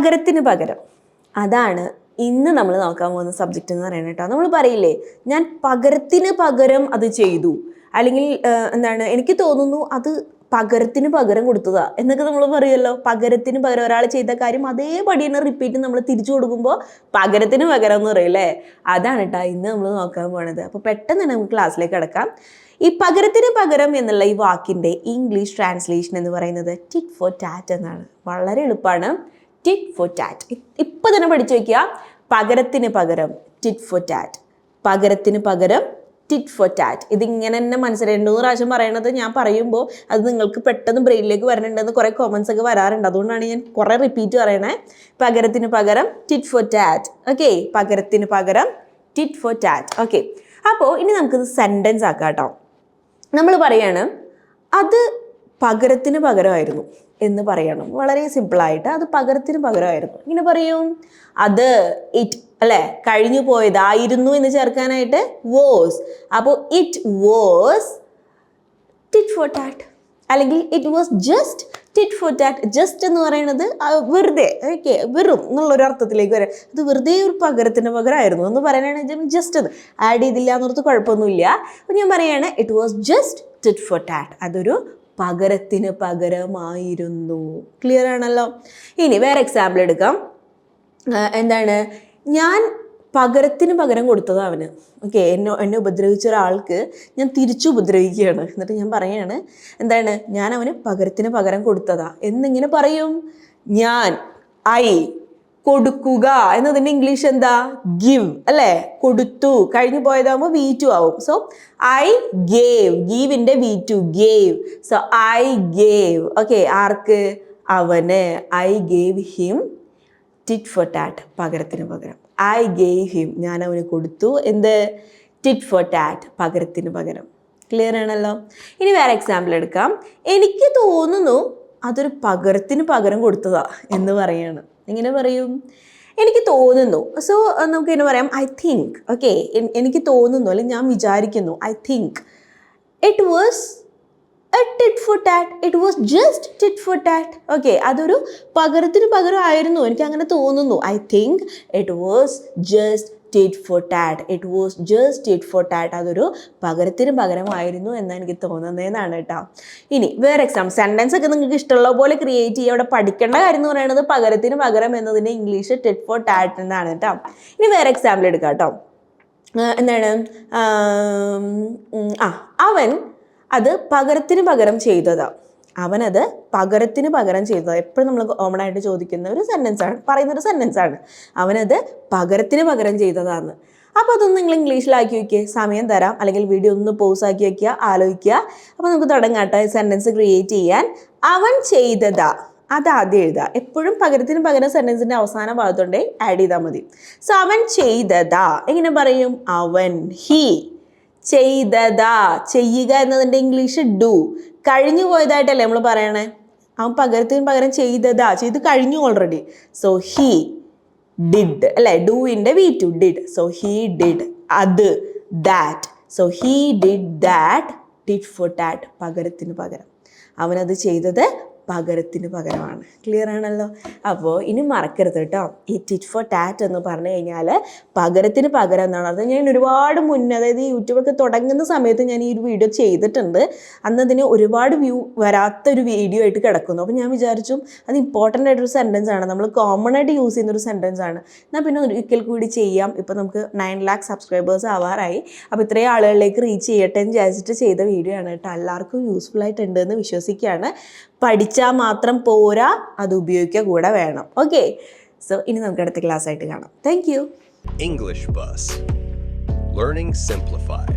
പകരത്തിന് പകരം. അതാണ് ഇന്ന് നമ്മൾ നോക്കാൻ പോകുന്ന സബ്ജക്റ്റ് എന്ന് പറയുന്നത് കേട്ടോ. നമ്മൾ പറയില്ലേ ഞാൻ പകരത്തിന് പകരം അത് ചെയ്തു. അല്ലെങ്കിൽ എന്താണ് എനിക്ക് തോന്നുന്നു അത് പകരത്തിന് പകരം കൊടുത്തതാ എന്നൊക്കെ നമ്മൾ പറയുമല്ലോ പകരത്തിന് പകരം ഒരാൾ ചെയ്ത കാര്യം അതേപടി തന്നെ റിപ്പീറ്റ് നമ്മൾ തിരിച്ചു കൊടുക്കുമ്പോൾ പകരത്തിന് പകരം എന്ന് പറയില്ലേ അതാണ് കേട്ടോ ഇന്ന് നമ്മൾ നോക്കാൻ പോണത്. അപ്പോൾ പെട്ടെന്ന് തന്നെ നമുക്ക് ക്ലാസ്സിലേക്ക് കിടക്കാം. ഈ പകരത്തിന് പകരം എന്നുള്ള ഈ വാക്കിന്റെ ഇംഗ്ലീഷ് ട്രാൻസ്ലേഷൻ എന്ന് പറയുന്നത് ടിറ്റ് ഫോർ ടാറ്റ് എന്നാണ്. വളരെ എളുപ്പമാണ് ടിറ്റ് ഫോർ ടാറ്റ് ഇപ്പം തന്നെ പഠിച്ചു വയ്ക്കുക പകരത്തിന് പകരം ടിറ്റ് ഫോർ ടാറ്റ് പകരത്തിന് പകരം ടിറ്റ് ഫോർ ടാറ്റ് ഇതിങ്ങനെ തന്നെ മനസ്സിലായി. രണ്ട് മൂന്ന് പ്രാവശ്യം പറയണത് ഞാൻ പറയുമ്പോൾ അത് നിങ്ങൾക്ക് പെട്ടെന്ന് ബ്രെയിനിലേക്ക് വരണുണ്ടെന്ന് കുറേ കോമൻസ് ഒക്കെ വരാറുണ്ട്. അതുകൊണ്ടാണ് ഞാൻ കുറേ റിപ്പീറ്റ് പറയണേ. പകരത്തിന് പകരം ടിറ്റ് ഫോർ ടാറ്റ് ഓക്കെ പകരത്തിന് പകരം ടിറ്റ് ഫോർ ടാറ്റ് ഓക്കെ അപ്പോൾ ഇനി നമുക്കിത് സെന്റൻസ് ആക്കാം കേട്ടോ നമ്മൾ പറയാണ് അത് പകരത്തിന് പകരമായിരുന്നു എന്ന് പറയണം. വളരെ സിമ്പിളായിട്ട് അത് പകരത്തിന് പകരമായിരുന്നു. ഇങ്ങനെ പറയും അത് ഇറ്റ് അല്ലേ? കഴിഞ്ഞു പോയതായിരുന്നു എന്ന് ചേർക്കാനായിട്ട് വോസ് അപ്പോൾ it was tit for tat അല്ലെങ്കിൽ it was just tit for tat just എന്ന് പറയുന്നത് വെറുതെ ഓക്കെ വെറും എന്നുള്ളൊരു അർത്ഥത്തിലേക്ക് വരാം. അത് വെറുതെ ഒരു പകരത്തിന് പകരമായിരുന്നു എന്ന് പറയാനാണെങ്കിൽ ജസ്റ്റ് അത് ആഡ് ചെയ്തില്ല എന്നോർത്ത് കുഴപ്പമൊന്നുമില്ല. അപ്പം ഞാൻ പറയുകയാണ് it was just tit for tat അതൊരു പകരത്തിന് പകരമായിരുന്നു. ക്ലിയർ ആണല്ലോ? ഇനി വേറെ എക്സാമ്പിൾ എടുക്കാം. എന്താണ്? ഞാൻ പകരത്തിന് പകരം കൊടുത്തത് അവന്. ഓക്കെ എന്നെ എന്നെ ഉപദ്രവിച്ച ഒരാൾക്ക് ഞാൻ തിരിച്ചു ഉപദ്രവിക്കുകയാണ്. എന്നിട്ട് ഞാൻ പറയാണ് എന്താണ്? ഞാൻ അവന് പകരത്തിന് പകരം കൊടുത്തതാ. എന്നിങ്ങനെ പറയും. ഞാൻ ഐ കൊടുക്കുക എന്നതിന്റെ ഇംഗ്ലീഷ് എന്താ? ഗിവ് അല്ലേ? കൊടുത്തു. കഴിഞ്ഞു പോയതാകുമ്പോൾ വി ടു ആവും. So I gave ഗീവിന്റെ V two gave so I gave okay ആർക്ക്? അവന്. I gave him tit for tat പകരത്തിന് പകരം. ഐ ഗേവ് ഹിം ഞാൻ അവന് കൊടുത്തു. എന്ത്? ടിറ്റ് ഫോർ ടാറ്റ് പകരത്തിന് പകരം. ക്ലിയർ ആണല്ലോ? ഇനി വേറെ എക്സാമ്പിൾ എടുക്കാം. എനിക്ക് തോന്നുന്നു അതൊരു പകരത്തിന് പകരം കൊടുത്തതാ എന്ന് പറയാണ്. എങ്ങനെ പറയും. എനിക്ക് തോന്നുന്നു. സോ നമുക്ക് ഇങ്ങനെ പറയാം. ഐ തിങ്ക് ഓക്കെ എനിക്ക് തോന്നുന്നു. അല്ലെങ്കിൽ ഞാൻ വിചാരിക്കുന്നു. I think it was a tit for tat it was just tit for tat okay അതൊരു പകരത്തിന് പകരം ആയിരുന്നു. എനിക്ക് അങ്ങനെ തോന്നുന്നു. I think it was just tit for tat it was just tit for tat അതൊരു പകരത്തിന് പകരമായിരുന്നു എന്നാണ് എനിക്ക് തോന്നുന്നതെന്നാണ് കേട്ടോ. ഇനി വേറെ എക്സാം സെന്റൻസ് ഒക്കെ നിങ്ങൾക്ക് ഇഷ്ടമുള്ള പോലെ ക്രിയേറ്റ് ചെയ്യുക. അവിടെ പഠിക്കേണ്ട കാര്യം എന്ന് പറയുന്നത് പകരത്തിന് പകരം എന്നതിന്റെ ഇംഗ്ലീഷ് ടിറ്റ് ഫോർ ടാറ്റ് എന്നാണ് കേട്ടോ. ഇനി വേറെ എക്സാമ്പിൾ എടുക്കാം കേട്ടോ. എന്താണ്? ആ അവൻ അത് പകരത്തിന് പകരം ചെയ്തതാ. അവനത് പകരത്തിന് പകരം ചെയ്തത്. എപ്പോഴും നമ്മൾ കോമൺ ആയിട്ട് ചോദിക്കുന്ന ഒരു സെന്റൻസാണ് പറയുന്നൊരു സെന്റൻസാണ് അവനത് പകരത്തിന് പകരം ചെയ്തതാണ് അപ്പോൾ അതൊന്ന് നിങ്ങൾ ഇംഗ്ലീഷിലാക്കി വയ്ക്കുക സമയം തരാം. അല്ലെങ്കിൽ വീഡിയോ ഒന്ന് പോസ് ആക്കി വയ്ക്കുക ആലോചിക്കുക. അപ്പോൾ നമുക്ക് തുടങ്ങാട്ടെ സെന്റൻസ് ക്രിയേറ്റ് ചെയ്യാൻ. അവൻ ചെയ്തതാ. അത് ആദ്യം എഴുതുക. എപ്പോഴും പകരത്തിന് പകരം സെന്റൻസിന്റെ അവസാന ഭാഗത്തുണ്ടേ ആഡ് ചെയ്താൽ മതി. സോ അവൻ ചെയ്തതാ. എങ്ങനെ പറയും? അവൻ ഹി ചെയ്തതാ. ചെയ്യുക എന്നതിന്റെ ഇംഗ്ലീഷ് ഡു കഴിഞ്ഞു പോയതായിട്ടല്ലേ നമ്മൾ പറയണേ? അവൻ പകരത്തിന് പകരം ചെയ്തതാ. ചെയ്ത് കഴിഞ്ഞു ഓൾറെഡി സോ ഹി ഡിഡ് അല്ലേ? ഡൂവിന്റെ V two did so he did അത് that so he did that did for that പകരത്തിന് പകരം. അവനത് ചെയ്തത് പകരത്തിന് പകരമാണ്. ക്ലിയർ ആണല്ലോ? അപ്പോൾ ഇനി മറക്കരുത് കേട്ടോ. ഈ ടിറ്റ് ഫോർ ടാറ്റ് എന്ന് പറഞ്ഞു കഴിഞ്ഞാൽ പകരത്തിന് പകരം എന്നാണ്. അത് ഞാൻ ഒരുപാട് മുന്നേ അതായത് യൂട്യൂബൊക്കെ തുടങ്ങുന്ന സമയത്ത് ഞാൻ ഈ ഒരു വീഡിയോ ചെയ്തിട്ടുണ്ട്. അന്ന് അതിന് ഒരുപാട് വ്യൂ വരാത്തൊരു വീഡിയോ ആയിട്ട് കിടക്കുന്നു. അപ്പോൾ ഞാൻ വിചാരിച്ചു അത് ഇമ്പോർട്ടന്റ് ആയിട്ടൊരു സെന്റൻസ് ആണ്. നമ്മൾ കോമൺ ആയിട്ട് യൂസ് ചെയ്യുന്ന ഒരു സെന്റൻസ് ആണ്. എന്നാൽ പിന്നെ ഒരിക്കൽ കൂടി ചെയ്യാം. ഇപ്പോൾ നമുക്ക് നയൻ ലാക്ക് സബ്സ്ക്രൈബേഴ്സ് ആവാറായി. അപ്പോൾ ഇത്രയും ആളുകളിലേക്ക് റീച്ച് ചെയ്യട്ടെ എന്ന് വിചാരിച്ചിട്ട് ചെയ്ത വീഡിയോ ആണ് കേട്ടോ. എല്ലാവർക്കും യൂസ്ഫുൾ ആയിട്ടുണ്ട് എന്ന് വിശ്വസിക്കുകയാണ്. പഠിച്ചാൽ മാത്രം പോരാ അത് ഉപയോഗിക്കുക കൂടെ വേണം. ഓക്കെ സോ ഇനി നമുക്ക് അടുത്ത ക്ലാസ് ആയിട്ട് കാണാം. Thank you English buzz learning Simplified.